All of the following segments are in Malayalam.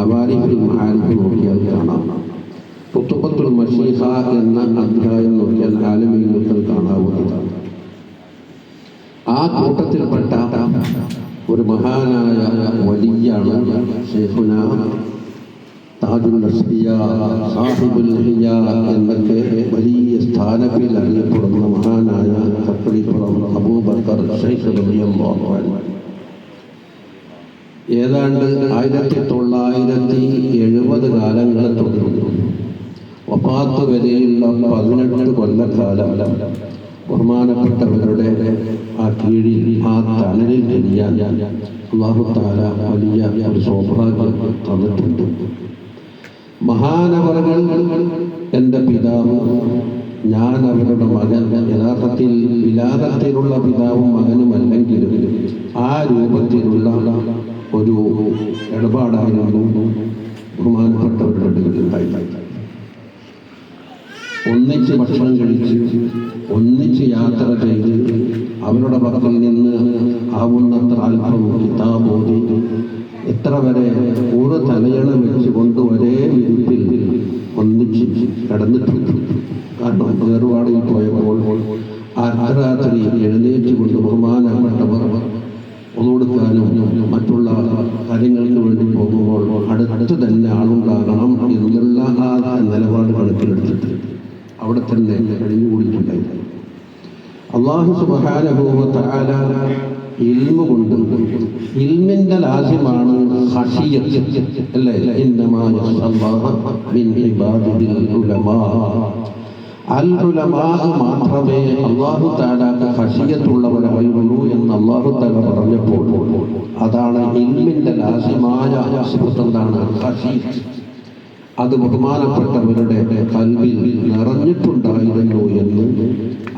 അവാരിഫുൽ മഹാരിഫ് നോക്കിയാൽ കാണാം. കുത്തുബത്തുൽ മഷീഹ എന്ന അധ്യായം നോക്കിയാൽ ആലമീനുകൾ കാണാവുന്നതാണ്. ആ കൂട്ടത്തിൽപ്പെട്ട ഒരു മഹാനായ വലിയാണ് ഷെയ്ഖുന താജുൽ അസ്ലിയ സാഹിബുൽ ഹിയ എന്നൊക്കെ വലിയ സ്ഥാനത്തിൽ അറിയപ്പെടുന്ന മഹാനായ തപ്പടിപ്പുറം അബൂബക്കർ ഷെയ്ഖ് റളിയല്ലാഹു അൻഹു. ഏതാണ്ട് ആയിരത്തി തൊള്ളായിരത്തി എഴുപത് കാലങ്ങളെ തുടർന്നു വഫാത്ത് വരെയുള്ള പതിനെട്ട് കൊല്ലക്കാലം ബഹുമാനപ്പെട്ടവരുടെ ആ കീഴിൽ ആ തണലിൽ കഴിയാൻ അള്ളാഹു താല വലിയ ഒരു സൗഭാഗ്യം തന്നിട്ടുണ്ട്. മഹാനവറുകൾ എന്റെ പിതാവ് ഞാൻ അവരുടെ മകൻ യഥാർത്ഥത്തിൽ വിലാതത്തിലുള്ള പിതാവും മകനും മകനുമല്ലെങ്കിലും ആ രൂപത്തിലുള്ള ഒരു ഇടപാടായിരുന്നു. ബഹുമാനപ്പെട്ട ഉണ്ടായിരുന്നത് ഒന്നിച്ച് ഭക്ഷണം കഴിച്ച് ഒന്നിച്ച് യാത്ര ചെയ്ത് അവരുടെ പക്കൽ നിന്ന് ആവുന്നത്ര അല്പം കിതാബോധി എത്ര വരെ ഒരു തലയണ വെച്ചുകൊണ്ട് ഒരേ വിരിപ്പിൽ ഒന്നിച്ച് കിടന്നിട്ടുണ്ട്. കാരണം വേറുപാടിൽ പോയപ്പോൾ അർദ്ധരാത്രി എഴുന്നേറ്റ് കൊണ്ട് ബഹുമാനപ്പെട്ടവർ ഒന്നുകൊടുക്കാനും മറ്റുള്ള കാര്യങ്ങൾക്ക് വേണ്ടി പോകുമ്പോൾ അടുത്ത് തന്നെ ആളുണ്ടാകണം എന്നുള്ള ആ നിലപാട് കണക്കിലെടുത്തിട്ട് അവിടെ തന്നെ കഴിഞ്ഞുകൂടിയിട്ടുണ്ടായിരുന്നു അള്ളാഹു സുബാനുഭവ തആല ഇൽമ കൊണ്ട് ഇൽമിന്റെ ലാസ്യമാണ് അല്ലേ? ഇന്നമാ യഖ്ഷല്ലാഹ മിൻ ഇബാദിൽ ഉലമാ അൽ ഉലമാ മാത്രമേ അള്ളാഹു താലാക്ക് ഖശിയത്തുള്ളവരായുള്ളൂ എന്ന് അള്ളാഹു താല പറഞ്ഞപ്പോൾ അതാണ് ഇൽമിന്റെ ലാസ്യമായ സിഫത്ത് എന്താണ് ഖശിയത്ത് അത് ബഹുമാനപ്പെട്ടവരുടെ കൽവിൽ നിറഞ്ഞിട്ടുണ്ടായിരുന്നു എന്ന്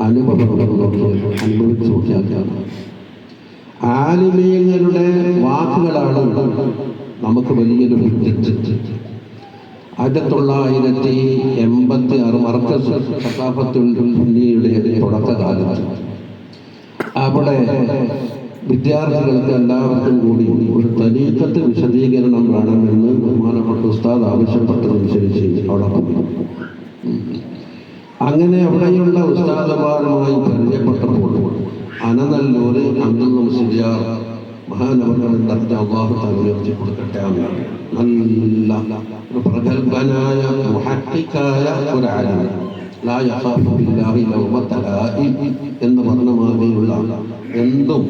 അനുഭവങ്ങളൊക്കെ അനുഭവിച്ചു നോക്കിയാൽ ആലിമീങ്ങളുടെ വാക്കുകളാണ് നമുക്ക് വലിയൊരു വിദ്യത്ത് ആയിരത്തി തൊള്ളായിരത്തി എൺപത്തി ആറ് മർക്കസ് സുന്നിയുടെ തുടക്കകാലത്ത്. അവിടെ വിദ്യാർത്ഥികൾക്ക് എല്ലാവർക്കും കൂടി ഒരു തരീക്കത്ത് വിശദീകരണം വേണമെന്ന് ബഹുമാനപ്പെട്ട ഉസ്താദ് ആവശ്യപ്പെട്ടതനുസരിച്ച് അവിടെ പോയി. അങ്ങനെ അവിടെയുള്ള ഉസ്താദമാരുമായി പരിചയപ്പെട്ടപ്പോൾ അനനല്ലൂര് അബ്ദുൽ മുസ്ലിയാർ അള്ളാഹു ഉയർത്തി കൊടുക്കട്ടെ എന്നാണ് നല്ല എന്ന് പറഞ്ഞ എന്തും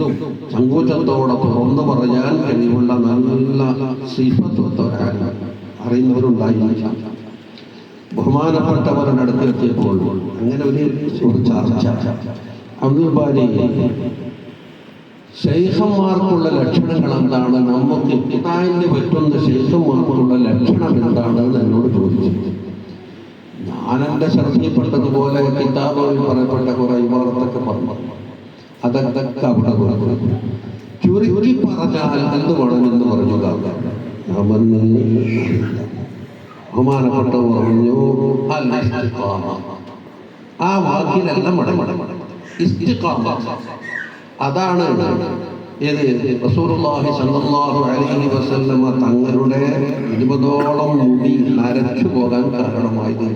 സങ്കോചത്തോടെ തുറന്നു പറയാൻ കഴിവുള്ള നല്ല സിഫത്വത്ത ഒരാളാണ് അറിയുന്നവരുണ്ടായിരിക്കാം ബഹുമാനപ്പെട്ടവരുടെ അടുത്ത് എത്തിയപ്പോൾ അങ്ങനെ ഒരു ചർച്ച. അബ്ദുൽ ശൈഖന്മാർക്കുള്ള ലക്ഷണങ്ങൾ എന്താണ്? നമുക്ക് ഇതായിന് പറ്റുന്ന ശൈഖന്മാർക്കുള്ള ലക്ഷണം എന്താണെന്ന് എന്നോട് ചോദിച്ചു. ഞാനെന്റെ ശ്രദ്ധയിൽപ്പെട്ടതുപോലെ കിതാബുകളിൽ പറയപ്പെട്ട കുറെ ഇവർത്തൊക്കെ പറഞ്ഞു. അതൊക്കെ അവിടെ പറഞ്ഞു. ചുരുക്കി പറഞ്ഞാൽ എന്ത് വേണമെന്ന് പറഞ്ഞു അവന് ബഹുമാനപ്പെട്ട പറഞ്ഞു. ആ വാക്കിലെല്ലാം മടങ്ങി ഇസ്തിഖാമ. അതാണ് ഏത് റസൂലുള്ളാഹി സല്ലാഹു അലൈഹി വസല്ലമ്മ തങ്ങളുടെ ഇരുപതോളം മുടി നരച്ചു പോകാൻ കാരണമായത്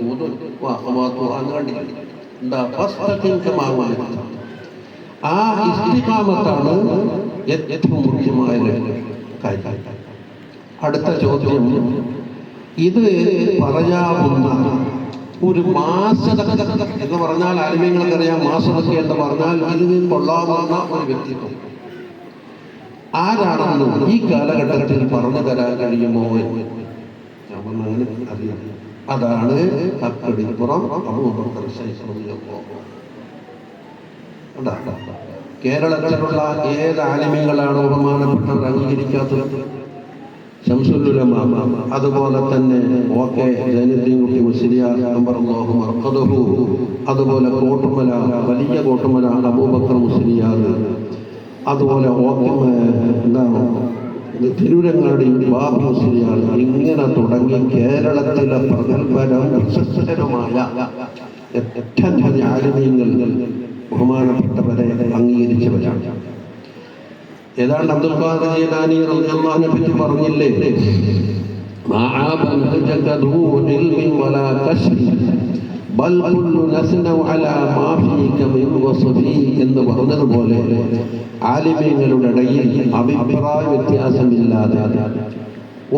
ഉമിർത. ആ ഏറ്റവും മുഖ്യമായ അടുത്ത ചോദ്യം. ഇത് പറയാവുന്ന ഒരു മാസത എന്ന് പറഞ്ഞാൽ ആത്മീയങ്ങൾക്കറിയാം മാസതൊക്കെ എന്ന് പറഞ്ഞാൽ ഇതിന് കൊള്ളാവുന്ന ഒരു വ്യക്തിത്വം. ആരാണെന്നും ഈ കാലഘട്ടത്തിൽ പറഞ്ഞു തരാൻ കഴിയുമോ പറഞ്ഞു, അറിയാം. അതാണ് അബൂബക്കർ? കേരളത്തിലുള്ള ഏത് ആലിമ്യങ്ങളാണ് ബഹുമാനപ്പെട്ടവർ അംഗീകരിക്കാത്തത്? അതുപോലെ തന്നെ അതുപോലെ കോട്ടുമല വലിയ കോട്ടുമല അബൂബക്കർ മുസ്ലിയാർ. അതുപോലെ ഓക്കെ എന്താണ് ഇത് ബാബു മുസ്ലിയാർ. ഇങ്ങനെ തുടങ്ങി കേരളത്തിലെ പ്രഗത്ഭരും പ്രശസ്തരുമായ ഒട്ടനവധി ആരുമീങ്ങൾ ബഹുമാനപ്പെട്ടവരെ അംഗീകരിച്ചവരാണ്. ഏതാണ്ട് അബ്ദുൽ ഖാദർ ജീലാനി റളിയല്ലാഹുവിനെ പറ്റി പറഞ്ഞില്ലേ? എന്ന് പറഞ്ഞതുപോലെ ആലിമീങ്ങളുടെ ഇടയിൽ അഭിപ്രായ വ്യത്യാസമില്ലാതെ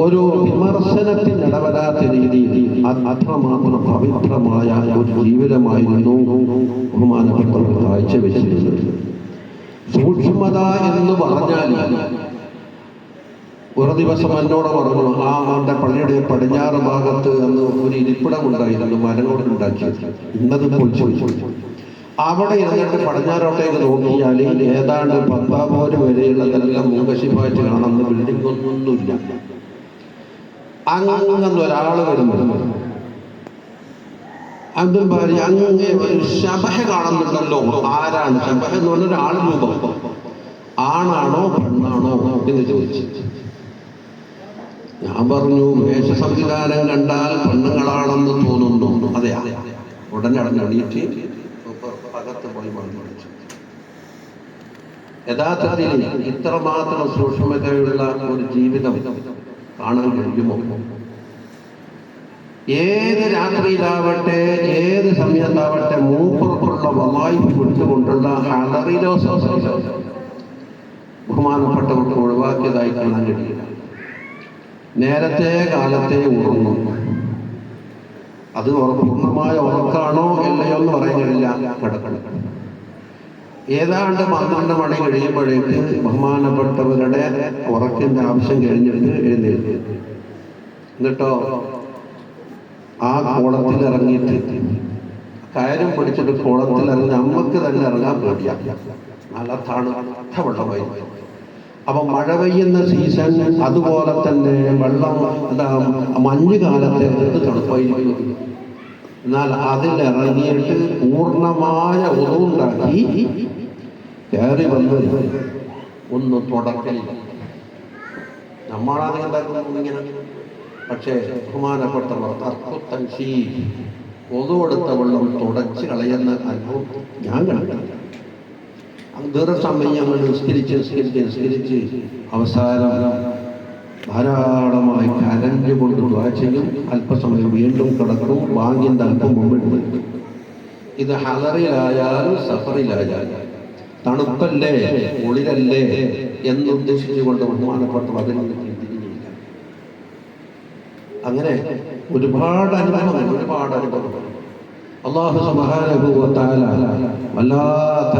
ഓരോ വിമർശനത്തിന് ഇടവരാത്ത രീതിയിൽ അത്രമാത്രം പവിത്രമായ ഒരു ജീവിതമായിരുന്നു ബഹുമാനപ്പെട്ടവർ കാഴ്ചവെച്ചിരുന്നത്. സൂക്ഷ്മത എന്ന് പറഞ്ഞാൽ ഒരു ദിവസം എന്നോട് പറഞ്ഞു ആ അവന്റെ പള്ളിയുടെ പടിഞ്ഞാറ് ഭാഗത്ത് അന്ന് ഒരു ഇരിപ്പിടം ഉണ്ടായിരുന്നു മരങ്ങളിൽ കൊണ്ടുണ്ടാക്കിയത് ഇന്നത് പൊളിച്ചു. അവിടെ ഇരുന്നിട്ട് പടിഞ്ഞാറോട്ടേക്ക് നോക്കിയാൽ ഏതാണ്ട് പത്താമൂര് വരെയുള്ളതെല്ലാം മൂകശിപ്പായിട്ട് കാണുന്ന ബിൽഡിംഗ് ഒന്നുമില്ല. അങ്ങനെ ഒരാൾ വരുന്നു. അബ്ദുൽ ബാരി അങ്ങ് ശബഹ കാണുന്നുണ്ടല്ലോ. ആരാണ് ശബഹ എന്ന് പറഞ്ഞ ഒരാൾ രൂപം. ആണാണോ പെണ്ണാണോ എന്ന് ചോദിച്ചു. ഞാൻ പറഞ്ഞു മേശ സംവിധാനം കണ്ടാൽ പെണ്ണുങ്ങളാണെന്ന് തോന്നുന്നു. അതെ ഉടനെ അടഞ്ഞ് എണീറ്റ് അകത്ത് പോയി വിളിച്ചു യഥാർത്ഥത്തിൽ ഇത്രമാത്രം സൂക്ഷ്മതയുള്ള ഒരു ജീവിതം കാണാൻ കഴിയുമോ? ഏത് രാത്രിയിലാവട്ടെ ഏത് സമയത്താവട്ടെ മൂപ്പർക്കുള്ള വായ്പ വിട്ടുകൊണ്ടുള്ള ഹലറിലോ ബഹുമാനപ്പെട്ടവർക്ക് ഒഴിവാക്കിയതായി കാണാൻ കഴിയില്ല. നേരത്തെ കാലത്തെ ഉറങ്ങും. അത് പൂർണമായ ഉറക്കാണോ ഇല്ലയോ എന്ന് പറയാൻ കഴിയില്ല. കിടക്കണം. ഏതാണ്ട് പന്ത്രണ്ട് മണി കഴിയുമ്പോഴേക്ക് ബഹുമാനപ്പെട്ടവരുടെ ഉറക്കിന്റെ ആവശ്യം കഴിഞ്ഞിട്ട് എഴുന്നേൽക്കും. എന്നിട്ടോ? ആ കോളത്തിൽ ഇറങ്ങിയിട്ട് കയറും പിടിച്ചിട്ട് കോളത്തിൽ ഇറങ്ങി നമുക്ക് തന്നെ ഇറങ്ങാൻ പേടിയാ. നല്ല തണുത്ത വെള്ളമായി അപ്പൊ മഴ പെയ്യുന്ന സീസൺ അതുപോലെ തന്നെ വെള്ളം എന്താ മഞ്ഞ് കാലത്തെ തണുപ്പായിരിക്കും? എന്നാൽ അതിലിറങ്ങിയിട്ട് പൂർണമായ ഉറവുണ്ടാക്കി കയറി വന്ന് ഒന്ന് തുടക്കം നമ്മളാണ് എന്താക്കുന്നത് ഇങ്ങനെ? പക്ഷേ ബഹുമാനപ്പെട്ടവർ തർക്കുത്തൻഷി കൊതുകൊടുത്ത വെള്ളം തുടച്ച് കളയുന്ന അനുഭവം ഞാൻ കണ്ടിട്ടില്ല. ദീർഘസമയം ഞങ്ങൾ നിസ്കരിച്ച് നിസ്കരിച്ച് നിസ്കരിച്ച് അവസാനം ധാരാളമായി കരഞ്ഞു കൊണ്ട് ദ്വാ ചെയ്യും. അല്പസമയം വീണ്ടും കിടക്കും. വാങ്ങിന്റെ അല്പം മുമ്പിട്ട് ഇത് ഹലറിലായാലും സഫറിലായാലും തണുപ്പല്ലേ ഒളിരല്ലേ എന്നുദ്ദേശിച്ചുകൊണ്ട് ബഹുമാനപ്പെട്ടവർ അതിൽ അങ്ങനെ ഒരുപാട് അനുഭവങ്ങൾ ഒരുപാട് അനുഭവങ്ങൾ. അള്ളാഹു തആല വല്ലാത്ത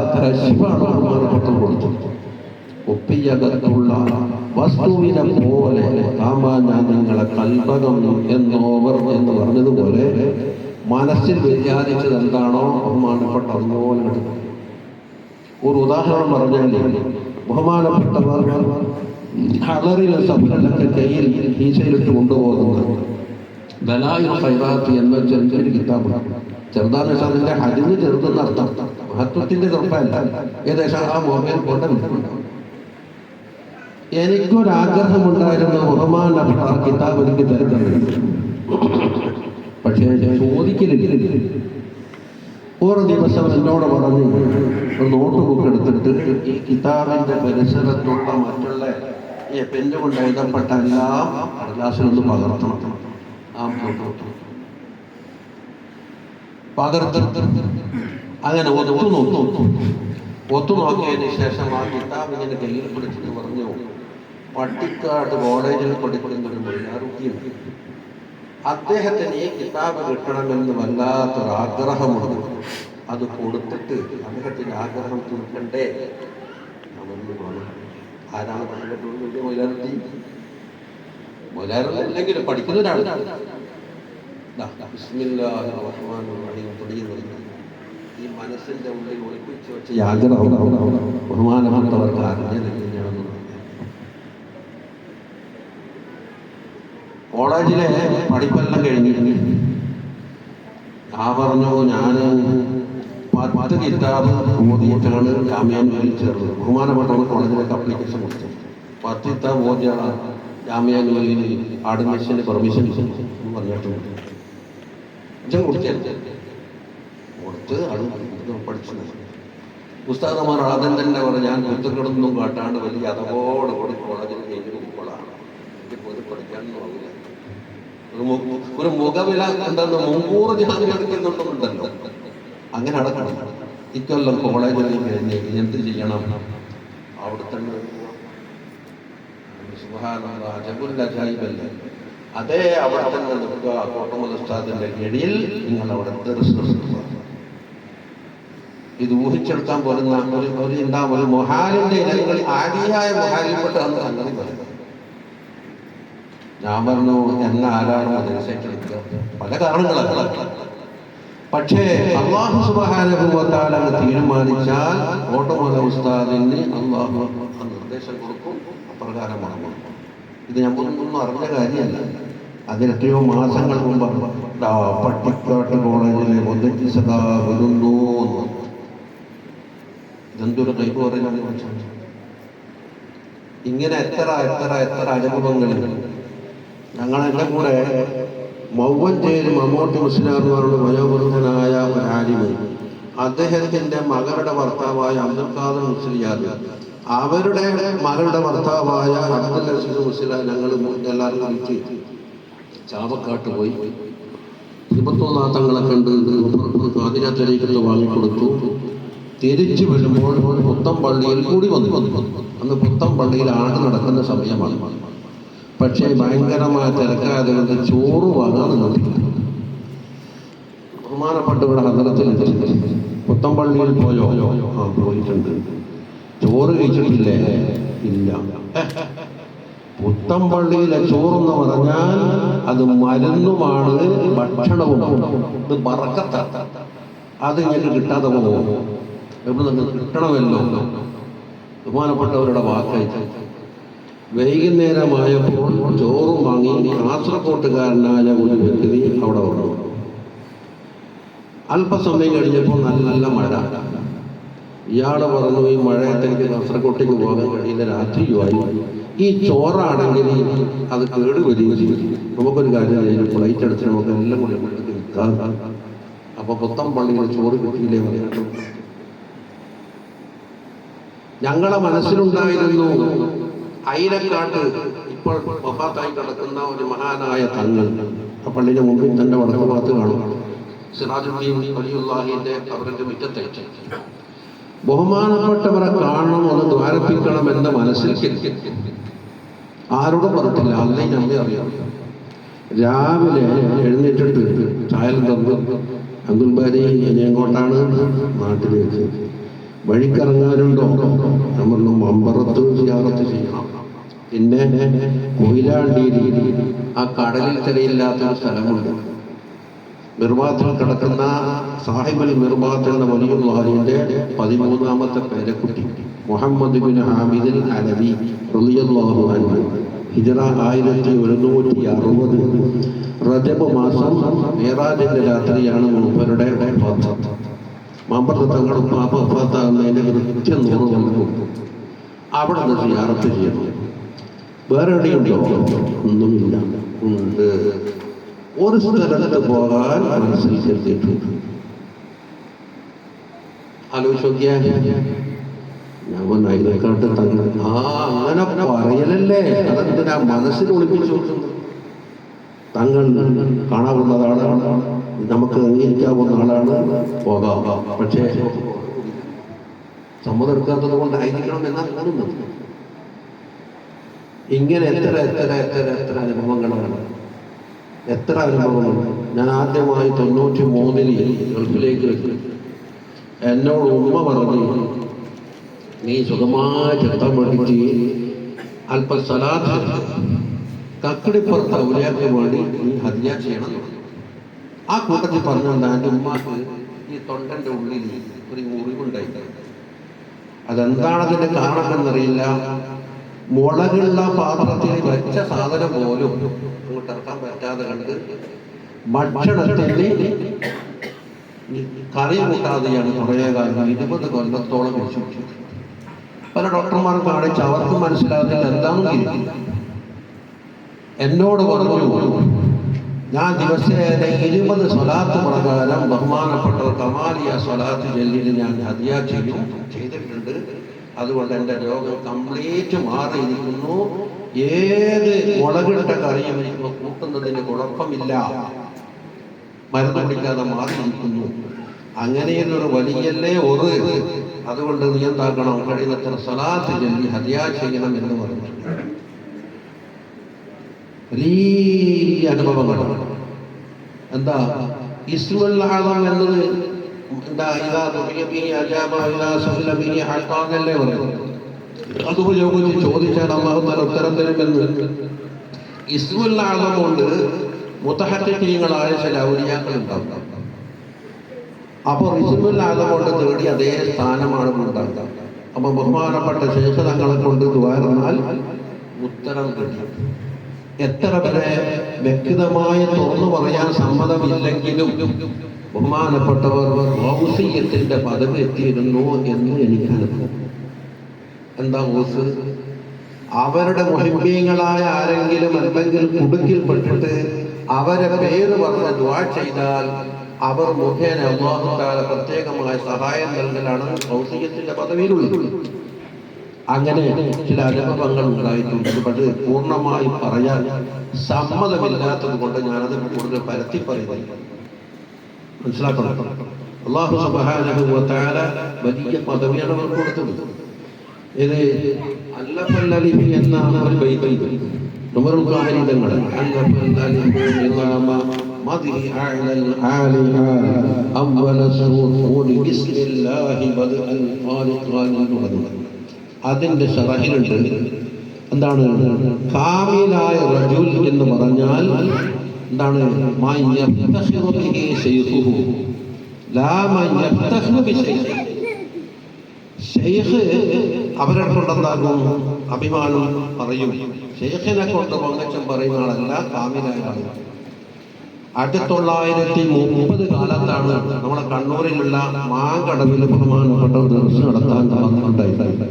കൊടുത്തത്. ഒപ്പിയകത്തുള്ള വസ്തുവിനെ പോലെ സാമാന്യ നിങ്ങളെ കൽപകം എന്നോവർ എന്ന് പറഞ്ഞതുപോലെ മനസ്സിൽ വ്യതിയാനിച്ചത് എന്താണോ ബഹുമാനപ്പെട്ട അതുപോലെ ഒരു ഉദാഹരണം പറഞ്ഞാൽ ബഹുമാനപ്പെട്ടവർ ഹളറിലെ സഭകളൊക്കെ കയ്യിൽ ഈശയിലിട്ട് കൊണ്ടുപോകുന്നത്. ബലായു ഫൈറാത്ത് എന്ന ചെറിയൊരു കിതാബ് ചെറുതാന്ന് വെച്ചാൽ അതിന്റെ ഹരിവ് ചെറുതെന്ന് അർത്ഥം. മഹത്വത്തിന്റെ തുറപ്പല്ല ഏകദേശം ആ മൊബൈൽ കൊണ്ട് വിൽക്കുന്നുണ്ടാവും എനിക്കൊരാഗ്രഹമുണ്ടായിരുന്നു ബഹുമാനപ്പെട്ട ആ കിതാബ് എനിക്ക് തരുന്നുണ്ട് പക്ഷേ ചോദിക്കലില്ല. ഓരോ ദിവസം എന്നോട് പറഞ്ഞു നോട്ട് ബുക്ക് എടുത്തിട്ട് ഈ കിതാബിന്റെ പരിസരത്തുള്ള മറ്റുള്ള ഈ കൊണ്ട് എഴുതപ്പെട്ട എല്ലാം കടലാസിലൊന്ന് പകർത്തണം. ആ നോട്ട് പകർത്തി അങ്ങനെ ഒത്തു നോക്കി. ഒത്തു നോക്കിയതിന് ശേഷം ആ കിതാബ് ഇങ്ങനെ കയ്യിൽ പിടിച്ചിട്ട് പറഞ്ഞു പട്ടിക്കാട് കോളേജിൽ മൊഴിയാറുട്ടിയുണ്ട് അദ്ദേഹത്തിന് ഈ കിതാബ് കിട്ടണമെന്ന് വല്ലാത്തൊരാഗ്രഹമുണ്ട്. അത് കൊടുത്തിട്ട് അദ്ദേഹത്തിന്റെ ആഗ്രഹം തീർക്കണ്ടേ. ആരാണ് മൊയിലാറല്ലെങ്കിലും പഠിക്കുന്ന ഈ മനസ്സിന്റെ ഉള്ളിൽ വെച്ച. കോളേജിലെ പഠിപ്പെല്ലാം കഴിഞ്ഞു. ആ പറഞ്ഞു ഞാൻ പത്ത് കിതാബ് ഓതിയിട്ടാണ് ജാമ്യാനുവിൽ വിളിച്ചത് ബഹുമാനപ്പെട്ടവർ കോളേജിലേക്ക് അപ്ലിക്കേഷൻ കൊടുത്തു. പത്ത് കിതാബ് ഓതിയാണ് ജാമ്യാനുവിൽ അഡ്മിഷന് പെർമിഷൻ പറഞ്ഞിട്ടുണ്ട് ഇജം കൊടുത്തു. കൊടുത്ത് അത് പഠിച്ചു. ഉസ്താദമാർ ആദ്യം തന്നെ പറഞ്ഞു ഞാൻ കുത്തുകളൊന്നും കാട്ടാണ്ട് വലിയ അതവോട് കൂടി കോളേജിൽ കഴിഞ്ഞ് പോയിക്കോളാം. എനിക്ക് പോയി ഒരു മുഖവില എന്താ മുൻകൂർ ജാമ്യം എടുക്കുന്നുണ്ടല്ലോ അങ്ങനെ അടക്കണം ഇക്കൊല്ലം കോളേജിൽ കഴിഞ്ഞ് എന്ത് ചെയ്യണം? അവിടുത്തെ അതേ അവിടെ നിൽക്കുക കോട്ടമുൽ ഉസ്താദിന്റെ കീഴിൽ നിങ്ങൾ അവിടെ ഇത് ഊഹിച്ചെടുക്കാൻ പോലുന്ന ഒരു ഒരു മൊഹാലിന്റെ ഇനങ്ങളിൽ ആദിയായ മൊഹാലിൽപ്പെട്ടാണ് സംഗതി പറയുന്നത് ഞാൻ പറഞ്ഞു എന്നാരാണ് മദ്രസയ്ക്കെടുക്കുക പല കാരണങ്ങളാണ് പക്ഷേ അള്ളാഹു സുബാനുഭവത്താൽ അങ്ങ് തീരുമാനിച്ചാൽ ഓട്ടമല ഉസ്താദിന് അള്ളാഹു നിർദ്ദേശം കൊടുക്കും അപ്രകാരമാണ്. ഇത് നമുക്കൊന്നും അറിഞ്ഞ കാര്യമല്ല. അതിനെത്രയോ മാസങ്ങൾ മുമ്പ് പട്ടിക്കാട്ട് കോളേജിലെ ഒന്നിച്ച് സദാ വരുന്നു. ഇതെന്തൊരു കൈപ്പ് പറയുന്നത് ഇങ്ങനെ എത്ര എത്ര എത്ര അനുഭവങ്ങൾ ഞങ്ങളെ കൂടെ മൗവഞ്ചേരി മമ്മൂട്ടി മുസ്ലിയാർമാരുടെ വയോവൃദ്ധനായ ഒരു ആലിമ്. അദ്ദേഹത്തിന്റെ മകളുടെ ഭർത്താവായ അബ്ദുൽ ഖാദർ മുസ്ലിയാർ. അവരുടെ മകളുടെ ഭർത്താവായ അബ്ദുൽ റഷീദ് മുസ്ലിയാർ ഞങ്ങൾ എല്ലാവരും വിളിച്ച് ചാവക്കാട്ട് പോയി. ഇരുപത്തൊന്നാം തങ്ങളെ കണ്ട് ആദിരാത്തരേക്കുള്ള വാങ്ങിക്കൊടുത്തു. തിരിച്ചു വരുമ്പോൾ പുത്തം പള്ളിയിൽ കൂടി വന്നു. അന്ന് പുത്തം പള്ളിയിൽ ആട് നടക്കുന്ന സമയമാണ്. പക്ഷേ ഭയങ്കരമായ തിരക്കായത് കൊണ്ട് ചോറ് വാങ്ങാൻ നിന്നിട്ടില്ല ബഹുമാനപ്പെട്ട ഇവിടെ നഗരത്തിൽ പുത്തമ്പള്ളിയിൽ പോയോ? ആ പോയിട്ടുണ്ട്. ചോറ് കഴിച്ചിട്ടില്ലേ? ഇല്ല. പുത്തമ്പള്ളിയിലെ ചോറെന്ന് പറഞ്ഞാൽ അത് മരുന്നുമാണ് ഭക്ഷണവും. ഇത് ബറക്കത്ത അത് ഞങ്ങൾക്ക് കിട്ടാതെ പോകും എവിടെ നിന്ന് കിട്ടണമല്ലോ? ബഹുമാനപ്പെട്ടവരുടെ വാക്കായി വൈകുന്നേരമായപ്പോൾ ചോറും വാങ്ങി കാസർകോട്ടുകാരനായ ഒരു വ്യക്തി അവിടെ വന്നു. അല്പസമയം കഴിഞ്ഞപ്പോൾ നല്ല നല്ല മഴ. ഇയാൾ പറഞ്ഞു ഈ മഴയത്ത് എനിക്ക് കാസർകോട്ടേക്ക് പോകാൻ കഴിയില്ല രാത്രിയുമായി. ഈ ചോറാണെങ്കിൽ അത് കേട് ചെയ്യും. നമുക്കൊരു കാര്യം ചെയ്യും ഫ്ലൈറ്റ് അടിച്ച് നമുക്ക് എല്ലാം കൂടി നിൽക്കാം. അപ്പൊ പുത്തം പള്ളികൾ ചോറ് കിട്ടിയില്ലേ ഞങ്ങളെ മനസ്സിലുണ്ടായിരുന്നു അയിലക്കാട്ട് ഇപ്പോൾ വഫാത്തായി കിടക്കുന്ന ഒരു മഹാനായ തങ്ങൾ ആ പള്ളിയുടെ മുമ്പിൽ തന്നെ വടക്ക് ഭാഗത്ത് കാണും. സിറാജുദ്ദീൻ അലിയുല്ലാഹിന്റെ അവരുടെ മുറ്റത്തേക്ക് ബഹുമാനപ്പെട്ടവരെ കാണണം ഒന്ന് ദ്വാരപ്പിക്കണം എന്ന മനസ്സിൽ. ആരോടും പറഞ്ഞിട്ടില്ല അല്ലേ നമ്മെ അറിയാം. രാവിലെ എഴുന്നേറ്റിട്ട് ചായൽ തന്നു അബ്ദുൽ ബാരി ഇനി എങ്ങോട്ടാണ്? നാട്ടിലേക്ക്. വഴിക്കിറങ്ങാനുണ്ടോ നമ്മളൊന്നും അമ്പറത്ത് ചെയ്യണം. പിന്നെ കൊയിലാണ്ടിയിൽ ആ കടലിൽ തിരയില്ലാത്ത സ്ഥലമുണ്ട്. മിർബാത്തിൽ കിടക്കുന്ന സാഹിബുൽ മിർബാത്ത് എന്ന വലിയുള്ളാഹിന്റെ പതിമൂന്നാമത്തെ പേരക്കുട്ടി മുഹമ്മദ് ബിൻ ഹാമിദിൽ അലവി റളിയല്ലാഹു അൻഹു. ഹിജറ ആയിരത്തി ഒരുന്നൂറ്റി അറുപത്. റജബ് മാസം മേറാജിന്റെ രാത്രിയാണ് മൂപ്പരുടെ മമ്പറത്ത് തങ്ങൾ പാപ്പ വഫാത്താകുന്നതിന്റെ കൃത്യം നൂറ് കൊണ്ടു അവിടെ നിന്ന് യാത്ര ചെയ്യണം വേറെ എവിടെയുണ്ടോ ഒന്നുമില്ല. ഉണ്ട്. ഒരു സ്ഥലത്ത് പോകാൻ മനസ്സിൽ കരുതിയിട്ടുണ്ട്. ആലോചിച്ച് നോക്കിയാ. ഞാൻ പറഞ്ഞു അതിനെക്കാട്ട് തങ്ങൾ. ആ അങ്ങനെ പറയലല്ലേ? അതെന്തിനാ മനസ്സിൽ ഒളിപ്പിച്ചു? തങ്ങൾ കാണാവുന്നതാണ്. നമുക്ക് അംഗീകരിക്കാവുന്ന ആളാണ്. പോകാം. പക്ഷേ സമ്മതം എടുക്കാത്തത് കൊണ്ടായിരിക്കണം എന്നാണ് തോന്നുന്നത് ഇങ്ങനെ എത്ര എത്ര എത്ര എത്ര അനുഭവങ്ങളാണ്. എത്ര അനുഭവങ്ങൾ. ഞാൻ ആദ്യമായി തൊണ്ണൂറ്റി മൂന്നിൽ ഗൾഫിലേക്ക് എന്നോട് ഉമ്മ പറഞ്ഞു നീ സുഖമായ ചിത്രം പഠിച്ച് അല്പം സലാത്ത് കക്കടിപ്പുറത്ത് ഔലിയാക്ക് വേണ്ടി നീ ഹത്യ ചെയ്യണം. ആ കൂട്ടത്തിൽ പറഞ്ഞുകൊണ്ട് എന്റെ ഉമ്മാക്ക് ഈ തൊണ്ടന്റെ ഉള്ളിൽ ഒരു മുറിവുണ്ടായി അതെന്താണതിന്റെ കാരണമെന്നറിയില്ല. മുളകുള്ള പാത്രത്തിൽ വെച്ച സാധനം പോലും അങ്ങോട്ട് ഇറക്കാൻ പറ്റാതെ കണ്ട് ഭക്ഷണത്തിന് കറി കൂട്ടാതെയാണ് കുറേ കാലം ഇരുപത് കൊല്ലത്തോളം കഴിച്ചു. പല ഡോക്ടർമാർ കാണിച്ച് അവർക്ക് മനസ്സിലാകുന്നില്ല എന്താണെന്ന് എന്നോട് പറഞ്ഞു ഞാൻ ദിവസേന ഇരുപത് സ്വലാത്ത് പ്രകാരം ബഹുമാനപ്പെട്ട കമാലിയ സ്വലാത്ത് ചൊല്ലിന് ഞാൻ ഹദിയ ചെയ്യും ചെയ്തിട്ടുണ്ട്. അതുകൊണ്ട് എന്റെ രോഗം കംപ്ലീറ്റ് മാറിയിരിക്കുന്നു. ഏത് മുളകിട്ട കറിയും എനിക്ക് കൂട്ടുന്നതിന് കുഴപ്പമില്ല. മരുന്ന് പിടിക്കാതെ മാറിയിരിക്കുന്നു. അങ്ങനെയുള്ളൊരു വലിയല്ലേ ഒരു അതുകൊണ്ട് നീ എന്താക്കണം? കഴിയുന്നത്ര സ്വലാത്ത് ചൊല്ലി ഹതിയാ ചെയ്യണം എന്ന് പറഞ്ഞു. വലിയ അനുഭവങ്ങളാണ് എന്താ? ഇസ്മുൽ എന്നത് എന്താ ഇതാ ദുനിയ ബിനി അജാബ ഇതാ സുഹല ബിനി പറയുന്നത് അത് ചോദിച്ചാൽ അള്ളാഹു തല ഉത്തരം തരുമെന്ന് ഇസ്മുൽ ആദം കൊണ്ട് മുത്തഹറ്റീയങ്ങളായ ചില ഔലിയാക്കൾ ഉണ്ടാവും അപ്പോൾ ഇസ്മുൽ ആദം കൊണ്ട് തേടി അതേ സ്ഥാനമാണ് ഉണ്ടാകുക അപ്പൊ ബഹുമാനപ്പെട്ട ശേഷ തങ്ങളെ കൊണ്ട് ദ്വാരന്നാൽ ഉത്തരം കിട്ടും. എത്ര വരെ വ്യക്തിതമായി തുറന്നു പറയാൻ സമ്മതമില്ലെങ്കിലും ബഹുമാനപ്പെട്ടവർ മൗസീയത്തിന്റെ പദവി എത്തിയിരുന്നു എന്ന് എനിക്ക് അനുഭവം എന്താ ഓസ് അവരുടെ മുഹിമീങ്ങളായ ആരെങ്കിലും എന്തെങ്കിലും കുടുക്കിൽപ്പെട്ടിട്ട് അവരെ പേര് പറഞ്ഞ് ദ്വാ ചെയ്താൽ അവർ മുഖേന അള്ളാഹുത്താല പ്രത്യേകമായ സഹായം നൽകലാണ് ഔസിയത്തിന്റെ പദവിയിലുള്ളത്. അങ്ങനെ ചില അനുഭവങ്ങൾ ഉണ്ടായിട്ടുണ്ട്. അത് പൂർണമായി പറയാൻ സമ്മതമില്ലാത്തത് കൊണ്ട് ഞാനത് കൂടുതൽ പരത്തി പറയുന്നില്ല. മനസ്സിലാക്കണം. അള്ളാഹു വ വലിയ പദവിയാണ് അവർക്ക് കൊടുത്തത്. ഇത് അല്ലഫൽ എന്നാണ് അവർ ബൈബിൾ നുമറുൽ ഷറഹിലുണ്ട്. എന്താണ്? കാമിലായ റജുൽ എന്ന് പറഞ്ഞാൽ എന്താണ്? ഷെയ്ഖ് അവരെ കൊണ്ടെന്താകും അഭിമാനം പറയും. ഷെയ്ഖിനെ കൊണ്ട് പൊങ്ങച്ചം പറയുന്ന ആളല്ല കാമിലായ ആയിരത്തി തൊള്ളായിരത്തി മുപ്പത് കാലത്താണ് നമ്മുടെ കണ്ണൂരിലുള്ള മാങ്കടവിൽ ബഹുമാനപ്പെട്ട ദർശനം നടത്താൻ വന്നിട്ടുണ്ടായിട്ടുണ്ട്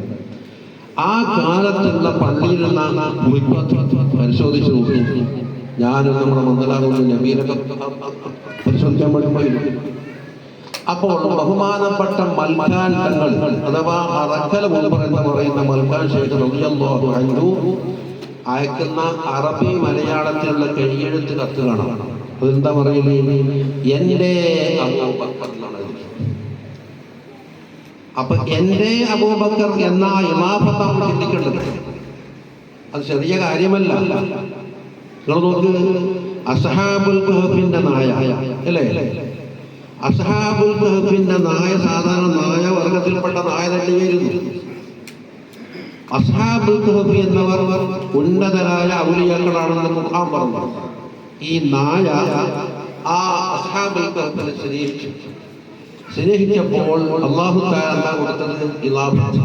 ആ കാലത്തുള്ള പള്ളിയിൽ നിന്നാണ് പരിശോധിച്ചു നോക്കി. ഞാനും നമ്മുടെ പോയിരുന്നു. അപ്പോൾ ബഹുമാനപ്പെട്ട മൽക്കാൻ തങ്ങൾ അഥവാ മുൻപർ എന്ന് പറയുന്ന മൽക്കാൻ അൻഹു അയക്കുന്ന അറബി മലയാളത്തിലുള്ള കഴിയെഴുത്ത് കത്ത് കാണാം അതെന്താ പറയുന്നത് എന്റെ അപ്പൊ എന്റെ അബൂബക്കർ എന്ന ഇമാഫത്ത് നമ്മൾ ചിന്തിക്കേണ്ടത് അത് ചെറിയ കാര്യമല്ല. അസഹാബുൽ കഹഫിന്റെ നായ അല്ലേ? അസഹാബുൽ കഹഫിന്റെ നായ സാധാരണ നായ വർഗത്തിൽപ്പെട്ട നായ തന്നെയായിരുന്നു. അസഹാബുൽ കഹഫി എന്നവർ ഉന്നതരായ ഔലിയാക്കളാണെന്ന് ഖുർആൻ പറഞ്ഞു. ഈ നായ ആ അസഹാബുൽ കഹഫിനെ സ്നേഹിച്ചു. സ്നേഹിച്ചപ്പോൾ അള്ളാഹു താല കൊടുത്തത് ഇലാഫത്ത്.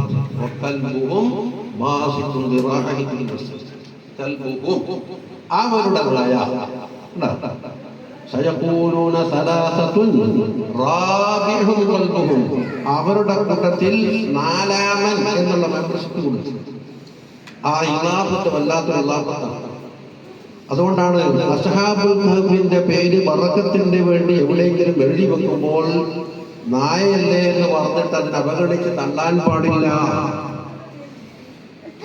അവരുടെ ഖൽബുഹും അവരുടെ കൂട്ടത്തിൽ നാലാമൻ എന്നുള്ള മെമ്പർഷിപ്പ് കൊടുത്തു. ആ ഇലാഫത്ത് വല്ലാത്തൊരു അതുകൊണ്ടാണ് കഹഫിന്റെ പേര് വറക്കത്തിന് വേണ്ടി എവിടെയെങ്കിലും എഴുതി വെക്കുമ്പോൾ നായയല്ലേ എന്ന് പറഞ്ഞിട്ട് അതിനെ അവഗണിച്ച് തള്ളാൻ പാടില്ല.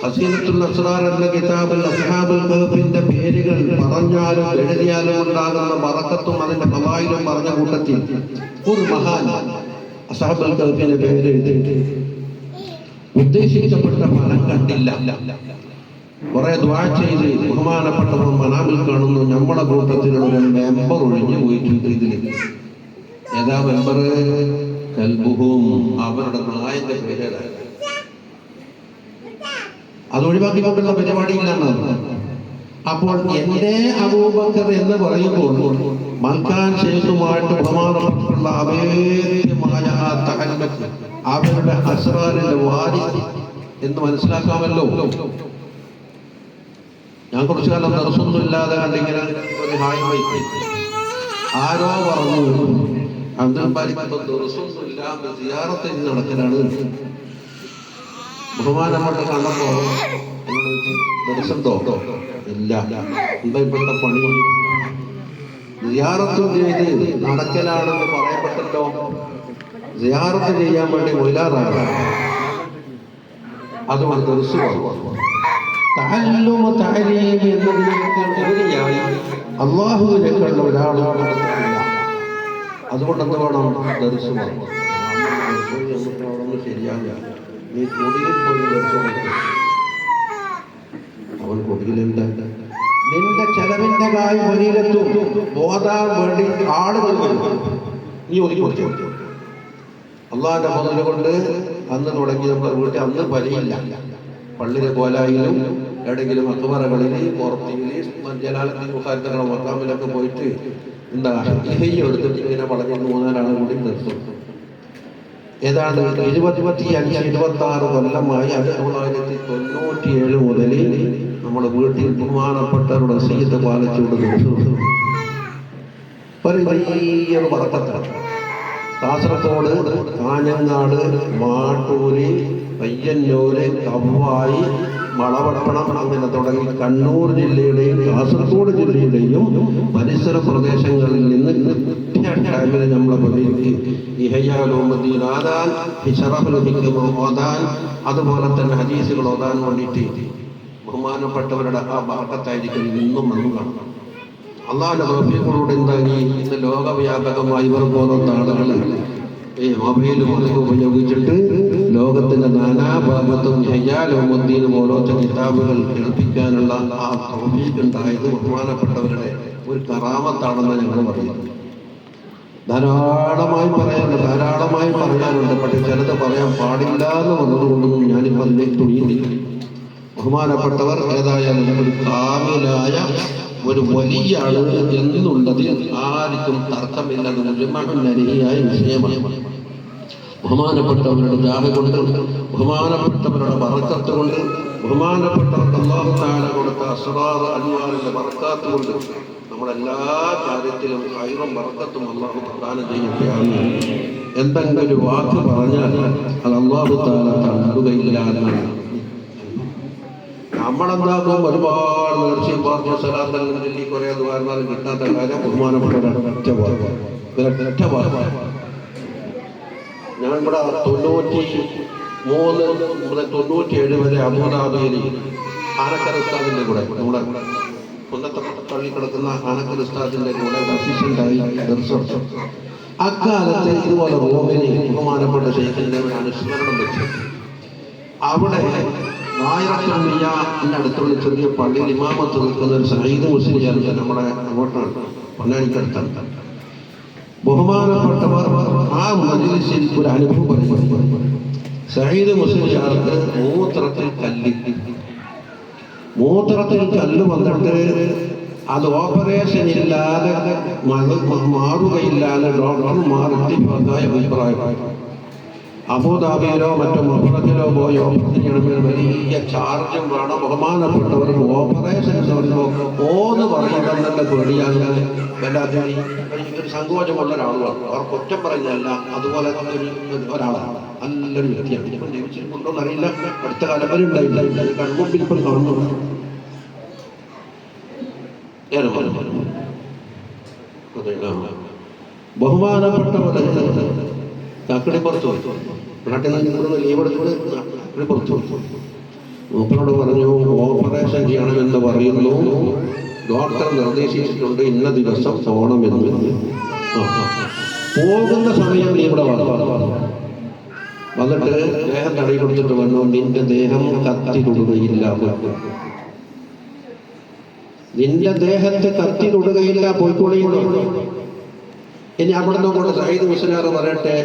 ഹസീനത്തുൽ അസ്റാർ എന്ന കിതാബിൽ അസ്ഹാബുൽ കഹഫിന്റെ പേരുകൾ പറഞ്ഞാലും എഴുതിയാലും ഉണ്ടാകുന്ന ബറക്കത്തും അതിന്റെ ഫവായിലും പറഞ്ഞ കൂട്ടത്തിൽ ഒരു മഹാൻ അസ്ഹാബുൽ കഹഫിന്റെ പേര് എഴുതിയിട്ട് ഉദ്ദേശിക്കപ്പെട്ട ഫലം കണ്ടില്ല. കുറെ ദ്വാ ചെയ്ത് ബഹുമാനപ്പെട്ടവർ മനാമിൽ കാണുന്നു. നമ്മുടെ കൂട്ടത്തിലുള്ള മെമ്പർ ഒഴിഞ്ഞു പോയിട്ടുണ്ട് ഇതിൽ ഏതാ മെമ്പർ കൽബുഹും. അവരുടെ നായന്റെ പേരാണ്. അത് ഒഴിവാക്കി കൊണ്ടുള്ള പരിപാടിയിലാണ് അപ്പോൾ എന്റെ അബൂബക്കർ എന്ന് പറയുമ്പോൾ മൽക്കാൻ ശേഷുമായിട്ട് പ്രമാണപ്പെട്ടുള്ള അവേദ്യമായ ആ തഹല്ലക്ക് അവരുടെ അസ്രാറിന്റെ വാരി എന്ന് മനസ്സിലാക്കാമല്ലോ. ഞാൻ കുറച്ചു കാലം ദർശനമൊന്നും ഇല്ലാതെ കണ്ടിങ്ങനെ ഒരു ഹായ് വൈ ആരോ പറഞ്ഞു അബ്ദുൽ പാലിക്കുമ്പോൾ ദിവസമൊന്നും ഇല്ലാതെ നടക്കലാണ്. ബഹുമാനപ്പെട്ട കണ്ടപ്പോ ദർശനം തോട്ടോ ഇല്ല. എന്താ ഇപ്പോഴത്തെ പണി? സിയാറത്തും ചെയ്ത് നടക്കലാണെന്ന് പറയപ്പെട്ടല്ലോ. സിയാറത്ത് ചെയ്യാൻ വേണ്ടി മൊയിലാറാണ് അതുകൊണ്ട് ദർശനം ഉപരിയായി അള്ളാഹുവിനേക്കാൾ ഒരാൾ നടത്തുന്നില്ല അതുകൊണ്ട് എന്ത് വേണം ദർശനം ശരിയാവില്ല. നീ കൊടിയിൽ പോയി വെച്ചോളൂ അവൻ കൊടിയിലുണ്ട് നിന്റെ ചെലവിന്റെ കായ് വരിയിലെത്തും ബോധാ വേണ്ടി ആളുകൾ നീ ഒതുക്കി കൊടുത്തു അള്ളാന്റെ മുതൽ കൊണ്ട് അന്ന് തുടങ്ങി നമ്മുടെ വീട്ടിൽ അന്ന് പലിയില്ല പള്ളിയിലെ കോലായിലും എവിടെയെങ്കിലും അത്തുമറകളിൽ പുറത്തിൽ ജലാലത്തിൽ മുഖാരത്തങ്ങളോ മക്കാമിലൊക്കെ പോയിട്ട് എന്താ? ഇഹൈ എടുത്തിട്ട് ഇങ്ങനെ വളഞ്ഞു മൂന്നാലാണ് കൂടി നിർത്തും. ഏതാണ്ട് ഇരുപത്തി അഞ്ച് ഇരുപത്തി ആറ് കൊല്ലമായി ആയിരത്തി തൊള്ളായിരത്തി തൊണ്ണൂറ്റി ഏഴ് മുതൽ നമ്മുടെ വീട്ടിൽ ബഹുമാനപ്പെട്ടവരുടെ സീത്ത് പാലിച്ചുകൊണ്ട് ഒരു വലിയ പറക്കത്താണ് കാസർഗോഡ് കാഞ്ഞങ്ങാട് മാട്ടൂര് പയ്യന്നൂര് കവ്വായി അങ്ങനെ തുടങ്ങി കണ്ണൂർ ജില്ലയുടെയും കാസർഗോഡ് ജില്ലയുടെയും പരിസര പ്രദേശങ്ങളിൽ നിന്ന് ടൈമിൽ നമ്മളെ പള്ളിക്ക് ഇഹയാലോമദ്ദീൻ ഓതാൻ ഓതാൻ അതുപോലെ തന്നെ ഹദീസുകൾ ഓതാൻ വേണ്ടിയിട്ട് ബഹുമാനപ്പെട്ടവരുടെ ആ ഭാഗത്തായിരിക്കും ഇന്നും അന്നും കാണും അള്ളാഹിന്റെ പ്രവൃത്തികളോട് എന്തായി ഇന്ന് ലോകവ്യാപകമായി ഇവർ പോകുന്ന ആളുകൾ ഈ മൊബൈൽ ഉപയോഗിച്ചിട്ട് ലോകത്തിന്റെ നാനാഭാഗത്തും ഹയ്യാലോമുദ്ദീനും ഓരോരുത്തർ കിതാബുകൾ കേൾപ്പിക്കാനുള്ള ആ തൗഫീഖ് ഉണ്ടായത് ബഹുമാനപ്പെട്ടവരുടെ ഒരു കറാമത്താണെന്ന് ഞങ്ങൾ പറയുന്നു. ധാരാളമായി പറയാനുണ്ട് ധാരാളമായി പറയാനുണ്ട് പക്ഷെ ചിലത് പറയാൻ പാടില്ല എന്ന് വന്നതുകൊണ്ടൊന്നും ഞാനിപ്പോൾ അതിലേക്ക് തുണിയുന്നില്ല ബഹുമാനപ്പെട്ടവർ ഏതായാലും ഒരു കാമിലായ ഒരു വലിയ ആൾ എന്നുള്ളത് ആർക്കും തർക്കമില്ലെന്ന് നരഹിയായ വിഷയമാണ്. ബഹുമാനപ്പെട്ടവരുടെ ജാഥ കൊണ്ട് ബഹുമാനപ്പെട്ടവരുടെ വറക്കത്ത് കൊണ്ട് ബഹുമാനപ്പെട്ട അള്ളാഹു താല കൊടുത്ത അസ്റാർ അനുമാനിന്റെ വറക്കാത്ത് കൊണ്ട് നമ്മളെല്ലാ കാര്യത്തിലും ഹൈറും വറക്കത്തും അള്ളാഹു പ്രദാനം ചെയ്യുകയാണ്. എന്തെങ്കിലും ഒരു വാക്ക് പറഞ്ഞാൽ അത് അള്ളാഹു താല തണുകയില്ല എന്നാണ് നമ്മളെന്താക്കും? ഒരുപാട് നേർച്ചയും പറഞ്ഞു സ്ഥലത്തെല്ലാം ചൊല്ലി കുറേ ദ്വാരമാലും കിട്ടാത്ത കാര്യം ബഹുമാനപ്പെട്ട ഒറ്റ ഒറ്റ ഞാൻ ഇവിടെ തൊണ്ണൂറ്റി മൂന്ന് മുതൽ തൊണ്ണൂറ്റി ഏഴ് വരെ അബുദാബിയിൽ ആനക്കര ഉസ്താദിന്റെ കൂടെ നമ്മുടെ കുന്നത്തെ തള്ളി കിടക്കുന്ന ആനക്കര ഉസ്താദിന്റെ കൂടെ അസിസ്റ്റന്റായി ദർശനം. അക്കാലത്ത് ഇതുപോലെ റോമിനെ ബഹുമാനപ്പെട്ട ശേഖരന്റെ ഒരു അനുസ്മരണം വെച്ചു അവിടെ നായറക്കമ്മിയ എന്റെ അടുത്തുള്ള ചെറിയ പള്ളിയിൽ ഇമാമത്ത് നിൽക്കുന്ന ഒരു സഹീദ് മുസ്ലിം ചേർന്ന് നമ്മുടെ അങ്ങോട്ടാണ് പൊന്നാനിക്കടുത്താണ് ബഹുമാനപ്പെട്ടവർ ആ മജിലിസിൽ ഒരു അനുഭവം പറഞ്ഞു സഹീദ് മുസ്ലിയാർക്ക് മൂത്രത്തിൽ കല്ലി. മൂത്രത്തിൽ കല്ല് വന്നിട്ട് അത് ഓപ്പറേഷൻ ഇല്ലാതെ മറ- മാറുകയില്ലാതെ ഡോക്ടർമാർ മാറി അഭിപ്രായം. അബുദാബിയിലോ മറ്റോ മുഹറത്തിലോ പോയി ഓപ്പറേഷൻ വലിയ ചാർജും വേണം. ബഹുമാനപ്പെട്ടവർക്ക് ഓപ്പറേഷൻ വരുമ്പോൾ ഓന്ന് പറയുന്നത് തന്നെ പേടിയാണ് വല്ലാതെ ഒരു സങ്കോചമുള്ള ഒരാളുമാണ്. അവർ കുറ്റം പറയുന്നതല്ല അതുപോലെ ഒരു ഒരു- ഒരാളാണ്. നല്ലൊരു വ്യക്തിയാണ്. ഇപ്പം ജീവിച്ചിട്ടുണ്ടോ എന്നറിയില്ല. അടുത്ത കാലം വരെ ഉണ്ടായില്ല കൺമുമ്പിൽ ഇപ്പോൾ കാണുന്നു. ഏറെ പോലെ. അതെ, ആ. ബഹുമാനപ്പെട്ടവരെ കാക്കടി പുറത്തു പോയി. നാട്ടിൽ നിന്ന് ഇങ്ങോട്ട് ലീവ് എടുത്തുകൊണ്ട് കാക്കടി പുറത്തു പോയി. മൂപ്പനോട് പറഞ്ഞു ഓപ്പറേഷൻ ചെയ്യണമെന്ന് പറയുന്നു. ഡോക്ടർ നിർദ്ദേശിച്ചിട്ടുണ്ട് ഇന്ന ദിവസം പോകണമെന്ന്. പോകുന്ന സമയം നീ ഇവിടെ വന്നു. വന്നിട്ട് ദേഹം തടി കൊടുത്തിട്ട് വന്നു. നിന്റെ ദേഹം കത്തി തൊടുകയില്ല നിന്റെ ദേഹത്തെ കത്തി തൊടുകയില്ല പോയിക്കൊള്ളിയുള്ളൂ ഇനി അവിടെ നിന്ന് കൊണ്ട് സൈദ് മുസ്ലിയാർ പറയട്ടെ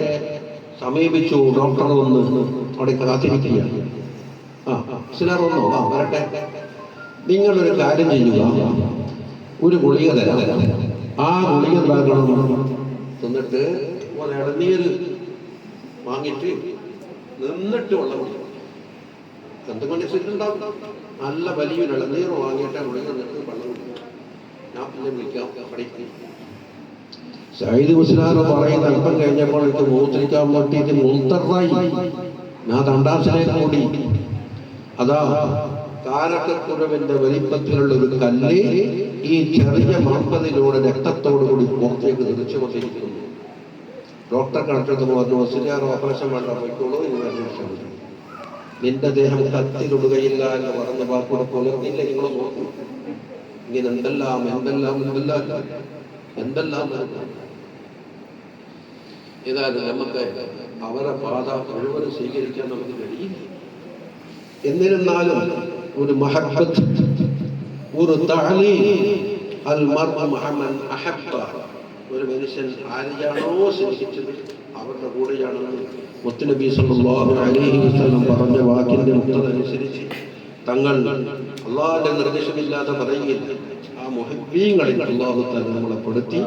സമീപിച്ചു ഡോക്ടർ ഒന്ന് അവിടെ കാത്തിരിക്കുക ആ സിനാർ വന്നോ? ആ വരട്ടെ. നിങ്ങളൊരു കാര്യം ചെയ്യുക. ഒരു ഗുളിക തരാം ആ ഗുളിക എന്താക്കണം? എന്നിട്ട് ഇളനീര് വാങ്ങിയിട്ട് നിന്നിട്ട് വെള്ളം കുടിക്കണം എന്ത് സിറ്റുണ്ടാവും നല്ല വലിയൊരു ഇളനീർ വാങ്ങിയിട്ട് ഗുളിക നിന്നിട്ട് വെള്ളം കുടിക്കണം ഞാൻ പിന്നെ വിളിക്കാം. പഠിക്കും സയ്യിദ് മുസ്ലാർ പറയുന്ന അല്പം കഴിഞ്ഞപ്പോൾ എനിക്ക് മൂത്രിക്കാൻ പറ്റിയിട്ട് മൂത്തറായി ഞാൻ തണ്ടാസിലേക്ക് കൂടി. അതാ കാരക്കക്കുറവിന്റെ വലിപ്പത്തിലുള്ള ഒരു കല്ല് ഈ ചെറിയ മമ്പതിലൂടെ രക്തത്തോടു കൂടി പുറത്തേക്ക് തിരിച്ചു കൊണ്ടിരിക്കുന്നു. ഡോക്ടർ കണക്കെടുത്ത് പറഞ്ഞു ഓസ്ട്രേലിയ ഓപ്പറേഷൻ വേണ്ട പോയിക്കോളൂ എന്ന് അന്വേഷണം നിന്റെ ദേഹം കത്തിലിടുകയില്ല എന്ന് പറഞ്ഞ വാക്കുകൂടെ പോലെ ഇല്ല നിങ്ങൾ നോക്കൂ. ഇങ്ങനെ എന്തെല്ലാം എന്തെല്ലാം എന്തെല്ലാം എന്തെല്ലാം ഏതായാലും നമുക്ക് അവരെ പാത മുഴുവൻ സ്വീകരിക്കാൻ നമുക്ക് കഴിയില്ല. എന്നിരുന്നാലും ഒരു മഹബത്ത് ഒരു താലി അൽ മർഅ മഅമൻ അഹബ്ബ ഒരു മനുഷ്യൻ ആരെയാണോ സ്നേഹിച്ചത് അവരുടെ കൂടെയാണെന്ന് മുത്തുനബി സല്ലല്ലാഹു അലൈഹി വസല്ലം പറഞ്ഞ വാക്കിന്റെ മുക്തതനുസരിച്ച് തങ്ങൾ അള്ളാഹിന്റെ നിർദ്ദേശമില്ലാതെ പറയുകയില്ല. മുഹബീങ്ങളിൽ അള്ളാഹു തന്നെ നമ്മളെ പെടുത്തി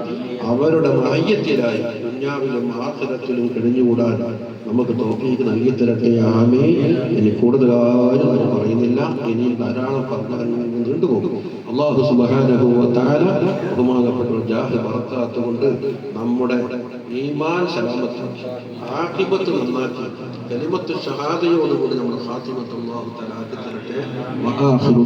അവരുടെ മഹയ്യത്തിലായി ദുഞ്ഞാവിലും ആഹ്ലത്തിലും കഴിഞ്ഞുകൂടാൻ നമുക്ക് തോഫീക്ക് നൽകി തരട്ടെ ആമേ ഇനി കൂടുതലാരും അവർ പറയുന്നില്ല. ഇനി ധാരാളം പറഞ്ഞാൽ നീണ്ടുപോകും. അള്ളാഹു വ ബഹുമാനപ്പെട്ട ജാഹ് ബറക്കാത്തുകൊണ്ട് നമ്മുടെ ഈമാൻ ശലാമത്ത് ആഖിബത്ത് നന്നാക്കി കലിമത്ത് ഷഹാദയോടുകൂടി നമ്മുടെ ഖാത്തിമത്ത് അള്ളാഹു തആല ആക്കി തരട്ടെ. വആഖിറു